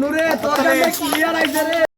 যাওয়াইয়া তোর ক্লিয়ার আইছে রে।